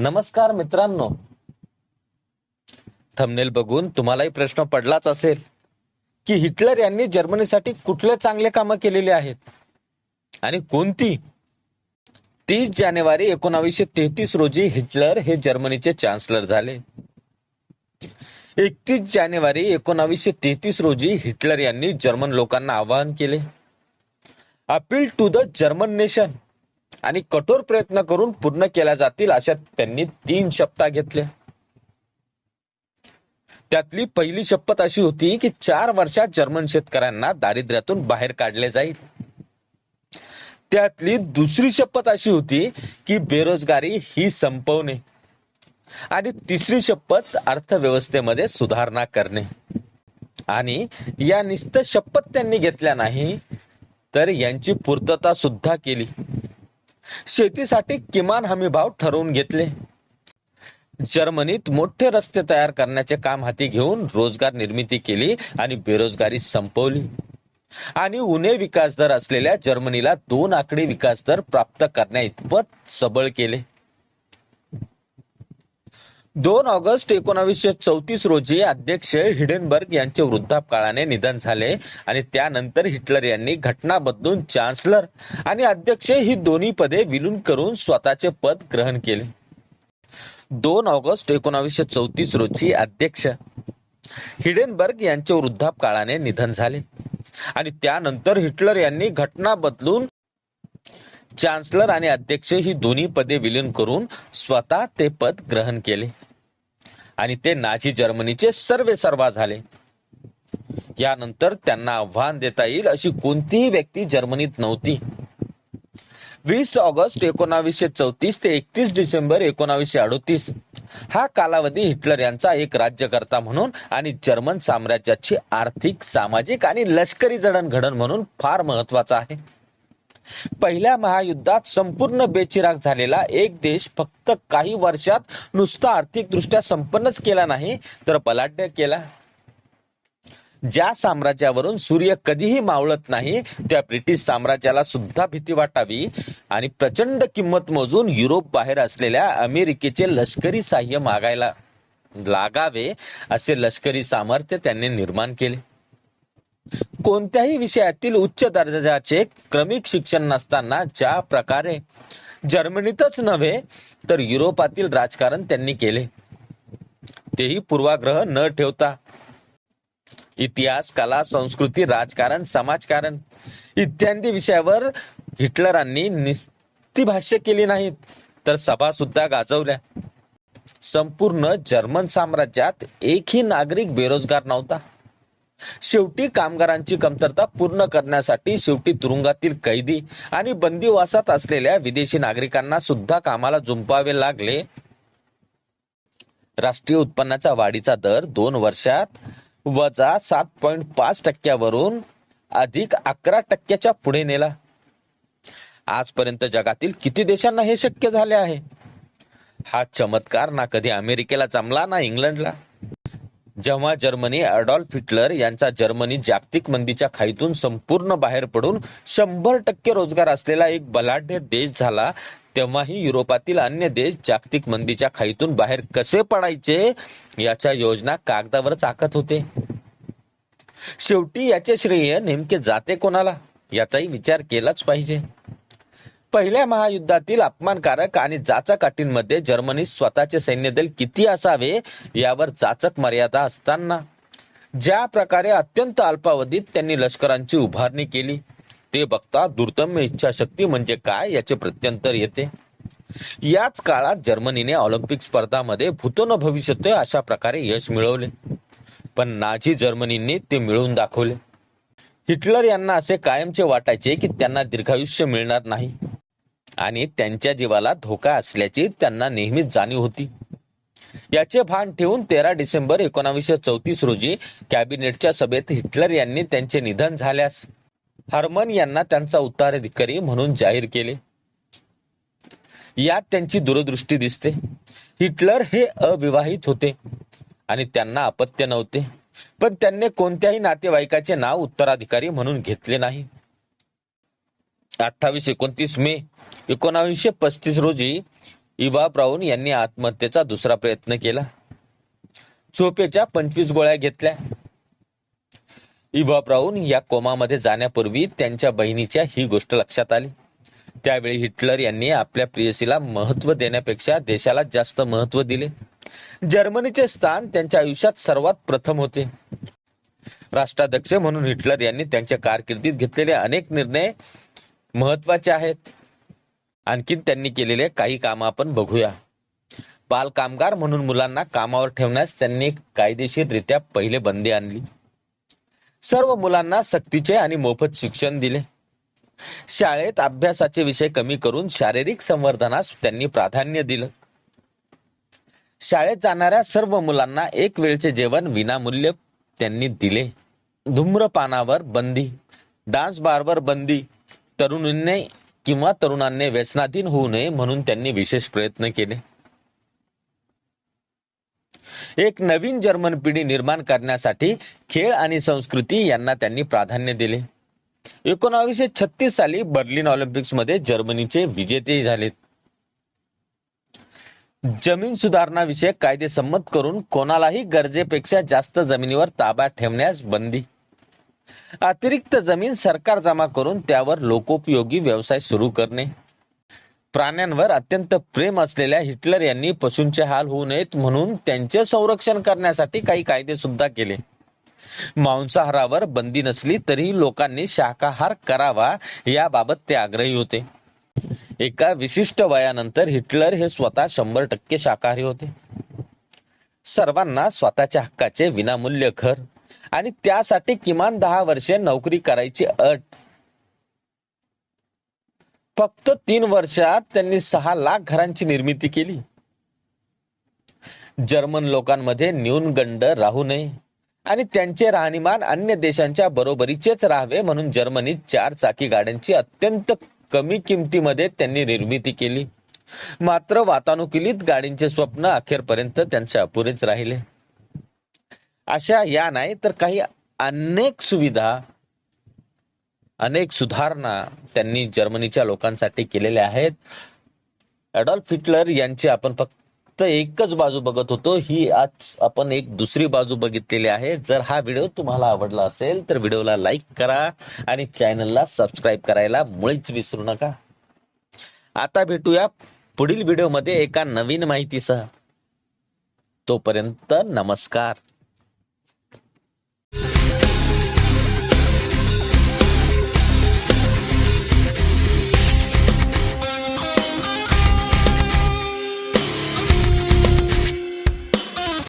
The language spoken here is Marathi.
नमस्कार मित्रांनो. थंबनेल बघून तुम्हालाही प्रश्न पडलाच असेल की हिटलर यांनी जर्मनीसाठी कुठले चांगले कामं केलेली आहेत? आणि कोणती? तीस जानेवारी एकोणावीसशे तेहतीस रोजी हिटलर हे जर्मनीचे चान्सलर झाले. एकतीस जानेवारी एकोणावीसशे तेहतीस रोजी हिटलर यांनी जर्मन लोकांना आवाहन केले. Appeal to the German nation. आणि कठोर प्रयत्न करून पूर्ण केल्या जातील अशा त्यांनी तीन शपथा घेतल्या. त्यातली पहिली शपथ अशी होती की चार वर्षात जर्मन शेतकऱ्यांना दारिद्र्यातून बाहेर काढले जाईल. त्यातली दुसरी शपथ अशी होती की बेरोजगारी ही संपवणे. आणि तिसरी शपथ अर्थव्यवस्थेमध्ये सुधारणा करणे. आणि या निस्त शपथ त्यांनी घेतल्या नाही तर यांची पूर्तता सुद्धा केली. शेतीसाठी किमान हमी भाव ठरवून घेतले. जर्मनीत मोठे रस्ते तयार करण्याचे काम हाती घेऊन रोजगार निर्मिती केली आणि बेरोजगारी संपवली. आणि उणे विकास दर असलेल्या जर्मनीला दोन आकडी विकास दर प्राप्त करण्या इतपत सबळ केले. दोन ऑगस्ट एकोणावीसशे चौतीस रोजी अध्यक्ष हिडेनबर्ग यांचे वृद्धापकाळाने निधन झाले आणि त्यानंतर हिटलर यांनी घटना बदलून चान्सलर आणि अध्यक्ष ही दोन्ही पदे विलीन करून स्वतःचे पद ग्रहण केले. दोन ऑगस्ट एकोणावीसशे चौतीस रोजी अध्यक्ष हिडेनबर्ग यांचे वृद्धापकाळाने निधन झाले आणि त्यानंतर हिटलर यांनी घटना बदलून चान्सलर आणि अध्यक्ष ही दोन्ही पदे विलीन करून स्वतः ते पद ग्रहण केले. आणि ते नाझी जर्मनीचे सर्वे सर्वा झाले. यानंतर त्यांना आव्हान देता येईल अशी कोणतीही व्यक्ती जर्मनीत नव्हती. वीस ऑगस्ट एकोणावीसशे चौतीस ते एकतीस डिसेंबर एकोणावीसशे अडोतीस. हा कालावधी हिटलर यांचा एक राज्यकर्ता म्हणून आणि जर्मन साम्राज्याची आर्थिक सामाजिक आणि लष्करी जडणघडण म्हणून फार महत्त्वाचा आहे. पहिल्या महायुद्धात संपूर्ण बेचिराग झालेला एक देश फक्त काही वर्षात नुसता आर्थिकदृष्ट्या संपन्नच केला नाही तर बलाढ्य केला. ज्या साम्राज्यावरून सूर्य कधीही मावळत नाही त्या ब्रिटिश साम्राज्याला सुद्धा भीती वाटावी आणि प्रचंड किंमत मोजून युरोप बाहेर असलेल्या अमेरिकेचे लष्करी सहाय्य मागायला लागावे असे लष्करी सामर्थ्य त्यांनी निर्माण केले. कोणत्याही विषयातील उच्च दर्जाचे क्रमिक शिक्षण नसताना ज्या प्रकारे जर्मनीतच नव्हे तर युरोपातील राजकारण त्यांनी केले. तेही पूर्वाग्रह न ठेवता. इतिहास कला संस्कृती राजकारण समाजकारण इत्यादी विषयावर हिटलरांनी निस्ती भाष्य केली नाहीत तर सभा सुद्धा गाजवल्या. संपूर्ण जर्मन साम्राज्यात एकही नागरिक बेरोजगार नव्हता. शेवटी कामगारांची कमतरता पूर्ण करण्यासाठी शेवटी तुरुंगातील कैदी आणि बंदिवासात असलेल्या विदेशी नागरिकांना सुद्धा कामाला जुंपावे लागले. राष्ट्रीय उत्पन्नाच्या वाढीचा दर दोन वर्षात वजा सात पॉइंट पाच टक्क्यावरून अधिक अकरा टक्क्याच्या पुढे नेला. आजपर्यंत जगातील किती देशांना हे शक्य झाले आहे? हा चमत्कार ना कधी अमेरिकेला जमला ना इंग्लंडला. जेव्हा जर्मनी अडॉल्फ हिटलर यांचा जर्मनी जागतिक मंदीच्या खाईतून संपूर्ण बाहेर पडून शंभर टक्के रोजगार असलेला एक बलाढ्य देश झाला तेव्हाही युरोपातील अन्य देश जागतिक मंदीच्या खाईतून बाहेर कसे पडायचे याच्या योजना कागदावरच आखत होते. शेवटी याचे श्रेय नेमके जाते कोणाला? याचाही विचार केलाच पाहिजे. पहिल्या महायुद्धातील अपमानकारक आणि जाचकाटींमध्ये जर्मनी स्वतःचे सैन्यदल किती असावे यावर जाचक मर्यादा असताना. ज्या प्रकारे अत्यंत अल्पावधीत त्यांनी लष्करांची उभारणी केली ते बघता दुर्दम्य इच्छाशक्ती म्हणजे काय याचे प्रत्यंतर येते. याच काळात जर्मनीने ऑलिम्पिक स्पर्धामध्ये भूतन भविष्यते अशा प्रकारे यश मिळवले. पण नाझी जर्मनीने ते मिळवून दाखवले. हिटलर यांना असे कायमचे वाटायचे की त्यांना दीर्घायुष्य मिळणार नाही. आणि त्यांच्या जीवाला धोका असल्याची त्यांना नेहमीच जाणीव होती. याचे भान ठेवून तेरा डिसेंबर एकोणावीसशे चौतीस रोजी कॅबिनेटच्या सभेत हिटलर यांनी त्यांचे निधन झाल्यास हर्मन यांना त्यांचा उत्तराधिकारी म्हणून जाहीर केले. यात त्यांची दूरदृष्टी दिसते. हिटलर हे अविवाहित होते आणि त्यांना अपत्य नव्हते. पण त्यांनी कोणत्याही नातेवाईकाचे नाव उत्तराधिकारी म्हणून घेतले नाही. अठ्ठावीस एकोणतीस मे एकोणावीसशे पस्तीस रोजी इवा ब्राऊन यांनी आत्महत्येचा दुसरा प्रयत्न केला. झोपेच्या पंचवीस गोळ्या घेतल्या. इवा ब्राऊन या कोमामध्ये जाण्यापूर्वी त्यांच्या बहिणीच्या ही गोष्ट लक्षात आली. त्यावेळी हिटलर यांनी आपल्या प्रियसीला महत्त्व देण्यापेक्षा देशाला जास्त महत्त्व दिले. जर्मनीचे स्थान त्यांच्या आयुष्यात सर्वात प्रथम होते. राष्ट्राध्यक्ष म्हणून हिटलर यांनी त्यांच्या कारकिर्दीत घेतलेले अनेक निर्णय महत्त्वाचे आहेत. आणखीन त्यांनी केलेले काही काम आपण बघूया. बाल कामगार म्हणून मुलांना कामावर ठेवण्यास त्यांनी कायदेशीररित्या पहिले बंदी आणली. सर्व मुलांना सक्तीचे आणि मोफत शिक्षण दिले. शाळेत अभ्यासाचे विषय कमी करून शारीरिक संवर्धनास त्यांनी प्राधान्य दिलं. शाळेत जाणाऱ्या सर्व मुलांना एक वेळचे जेवण विनामूल्य त्यांनी दिले. धूम्रपानावर बंदी डान्स बारवर बंदी तरुणींनी किंवा तरुणांनी व्यसनाधीन होऊ नये म्हणून त्यांनी विशेष प्रयत्न केले. एक नवीन जर्मन पिढी निर्माण करण्यासाठी खेळ आणि संस्कृती यांना त्यांनी प्राधान्य दिले. एकोणावीसशे छत्तीस साली बर्लिन ऑलिम्पिक्समध्ये जर्मनीचे विजेते झाले. जमीन सुधारणा विषयक कायदे संमत करून कोणालाही गरजेपेक्षा जास्त जमिनीवर ताबा ठेवण्यास बंदी. अतिरिक्त जमीन सरकार जमा करून त्यावर लोकोपयोगी व्यवसाय सुरू करणे. प्राण्यांवर अत्यंत प्रेम असलेल्या हिटलर यांनी पशूंचे हाल होऊ नयेत म्हणून त्यांचे संरक्षण करण्यासाठी काही कायदे सुद्धा केले. मांसाहारावर बंदी नसली तरीही लोकांनी शाकाहार करावा याबाबत ते आग्रही होते. एका विशिष्ट वयानंतर हिटलर हे स्वतः शंभर टक्के शाकाहारी होते. सर्वांना स्वतःच्या हक्काचे विनामूल्य घर आणि त्यासाठी किमान दहा वर्षे नोकरी करायची अट. फक्त तीन वर्षात त्यांनी सहा लाख घरांची निर्मिती केली. जर्मन लोकांमध्ये न्यूनगंड राहू नये आणि त्यांचे राहणीमान अन्य देशांच्या बरोबरीचेच राहावे म्हणून जर्मनीत चार चाकी गाड्यांची अत्यंत कमी किमतीमध्ये त्यांनी निर्मिती केली. मात्र वातानुकूलित गाडींचे स्वप्न अखेरपर्यंत त्यांचे अपुरेच राहिले. अशा या नाही तर काही अनेक सुविधा अनेक सुधारणा त्यांनी जर्मनीच्या लोकांसाठी केलेल्या आहेत. अडॉल्फ हिटलर यांची आपण फक्त एकच बाजू बघत होतो ही आज आपण एक दुसरी बाजू बघितलेली आहे. जर हा व्हिडिओ तुम्हाला आवडला असेल तर व्हिडिओला लाईक करा आणि चॅनलला सबस्क्राईब करायला मुळीच विसरू नका. आता भेटूया पुढील व्हिडिओमध्ये एका नवीन माहितीसह. तोपर्यंत नमस्कार.